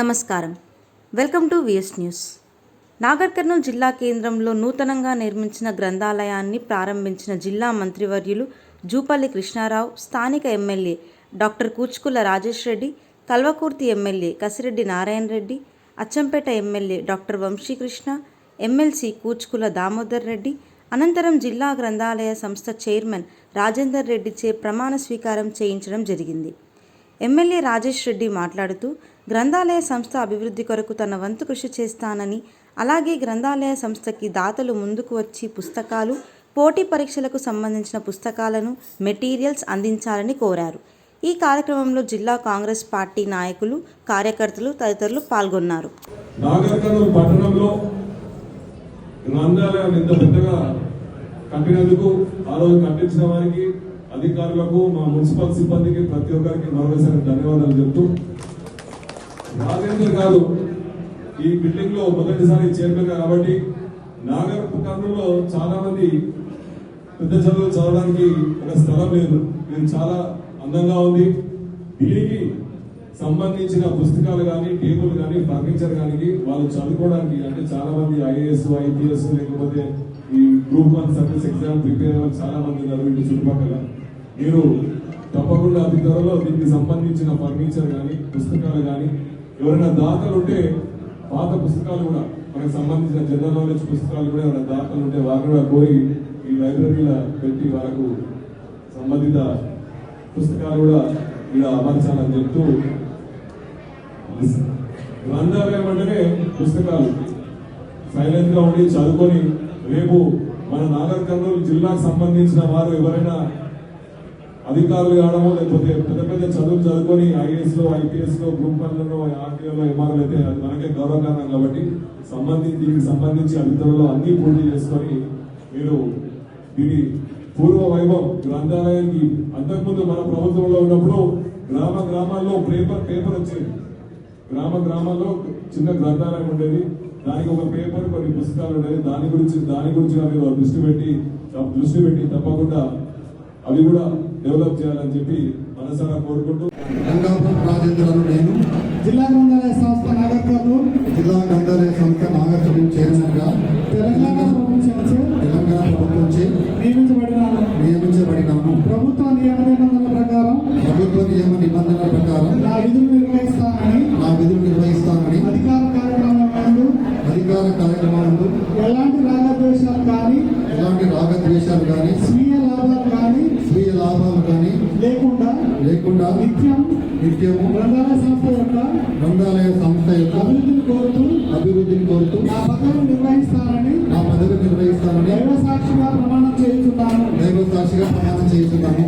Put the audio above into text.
నమస్కారం. Welcome to VS news. Nagar Kurnool జిల్లా కేంద్రంలో నూతనంగా నిర్మించిన గ్రంథాలయాన్ని ప్రారంభించిన జిల్లా మంత్రివర్యులు జూపల్లి కృష్ణారావు స్థానిక MLA doctor Kuchukulla Rajesh Reddy Kalwakurthy MLA Kasireddy Narayana Reddy Achampet MLA doctor Vamshikrishna MLC Kuchukulla Damodar Reddy అనంతరం జిల్లా గ్రంథాలయ సంస్థ చైర్మన్ రాజేందర్ రెడ్డిచే ప్రమాణ స్వీకారం చేయించడం జరిగింది. ఎమ్మెల్యే రాజేష్ రెడ్డి మాట్లాడుతూ గ్రంథాలయ సంస్థ అభివృద్ధి కొరకు తన వంతు కృషి చేస్తానని అలాగే గ్రంథాలయ సంస్థకి దాతలు ముందుకు వచ్చి పుస్తకాలు పోటీ పరీక్షలకు సంబంధించిన పుస్తకాలను మెటీరియల్స్ అందించాలని కోరారు. ఈ కార్యక్రమంలో జిల్లా కాంగ్రెస్ పార్టీ నాయకులు కార్యకర్తలు తదితరులు పాల్గొన్నారు. పట్టణంలో గ్రంథాలయం ఇంత పెద్దగా కట్టినందుకు ఆ రోజు కట్టించిన వారికి అధికారులకు మా మున్సిపల్ సిబ్బందికి ప్రతి ఒక్కరికి మరోసారి ధన్యవాదాలు చెప్తూ రాజేంద్ర గారు ఈ బిల్డింగ్లో మొదటిసారి చైర్మన్ కాబట్టి నాగర్ కర్నూలులో చాలా మంది పెద్ద చదువులు చదవడానికి ఒక స్థలం లేదు. ఇది చాలా అందంగా ఉంది. దీనికి సంబంధించిన పుస్తకాలు కానీ టేబుల్ కానీ ఫర్నిచర్ కానీ వాళ్ళు చదువుకోవడానికి అంటే చాలా మంది ఐఏఎస్ ఐపీఎస్ లేకపోతే ఈ group one service exam prepare అయ్యే చాలా మంది ఉన్నారు చుట్టుపక్కల. మీరు తప్పకుండా అతి త్వరలో దీనికి సంబంధించిన ఫర్నిచర్ కానీ పుస్తకాలు కానీ ఎవరైనా దాతలు ఉంటే పాత పుస్తకాలు కూడా మనకు సంబంధించిన జనరల్ నాలెడ్జ్ పుస్తకాలు కూడా ఎవరైనా దాతలు ఉంటే వారు కూడా కోరి ఈ లైబ్రరీలో పెట్టి వాళ్ళకు సంబంధిత పుస్తకాలు కూడా ఇలా అమర్చాలని చెప్తూ గ్రంథాలయం అంటేనే పుస్తకాలు. సైలెంట్గా ఉండి చదువుకొని రేపు మన నాగర్ కర్నూలు జిల్లాకు సంబంధించిన వారు ఎవరైనా అధికారులు కావడము లేకపోతే పెద్ద పెద్ద చదువులు చదువుకొని ఐఏఎస్లో ఐపీఎస్లో గ్రూప్ వన్లలో ఆర్టీఓలో ఎంఆర్ఓ అయితే అది మనకే గౌరవకారణం కాబట్టి సంబంధించి దీనికి సంబంధించి అధికారులు అన్ని పూర్తి చేసుకొని మీరు దీని పూర్వ వైభవం గ్రంథాలయానికి అంతకుముందు మన ప్రభుత్వంలో ఉన్నప్పుడు గ్రామ గ్రామాల్లో పేపర్ పేపర్ వచ్చేది. గ్రామ గ్రామాల్లో చిన్న గ్రంథాలయం ఉండేది. దానికి ఒక పేపర్ కొన్ని పుస్తకాలు ఉండేవి. దాని గురించి దాని గురించి మీరు దృష్టి పెట్టి దృష్టి పెట్టి తప్పకుండా అవి కూడా డెవలప్ చేయాలని చెప్పి మనసారా కోరుకుంటూ రాజేంద్రను నేను జిల్లా గ్రంథాలయ సంస్థ నాగర్ కర్నూలు జిల్లా గ్రంథాలయ సంస్థ నాగర్కర్నూలు చైర్మన్గా తెలంగాణ ప్రభుత్వం తెలంగాణ ప్రభుత్వం నియమించబడినాను నియమించబడినాను ప్రభుత్వ నియమ నిబంధనల ప్రకారం ప్రభుత్వ నియమ నిబంధనల ప్రకారం నా విధులు నిర్వహిస్తానని నా విధులు నిర్వహిస్తానని అధికార కార్యక్రమం నందు అధికార కార్యక్రమాలను ఎలాంటి రాగద్వేషాలు కానీ లేకుండా నిత్యం నిత్యము గ్రంథాలయ సంస్థ యొక్క గ్రంథాలయ సంస్థ యొక్క అభివృద్ధిని కోరుతూ అభివృద్ధిని కోరుతూ నా పదవిని నిర్వహిస్తానని నా పదవి నిర్వహిస్తానని దైవ సాక్షిగా ప్రమాణం చేస్తున్నాను దైవ సాక్షిగా ప్రమాణం చేస్తున్నాను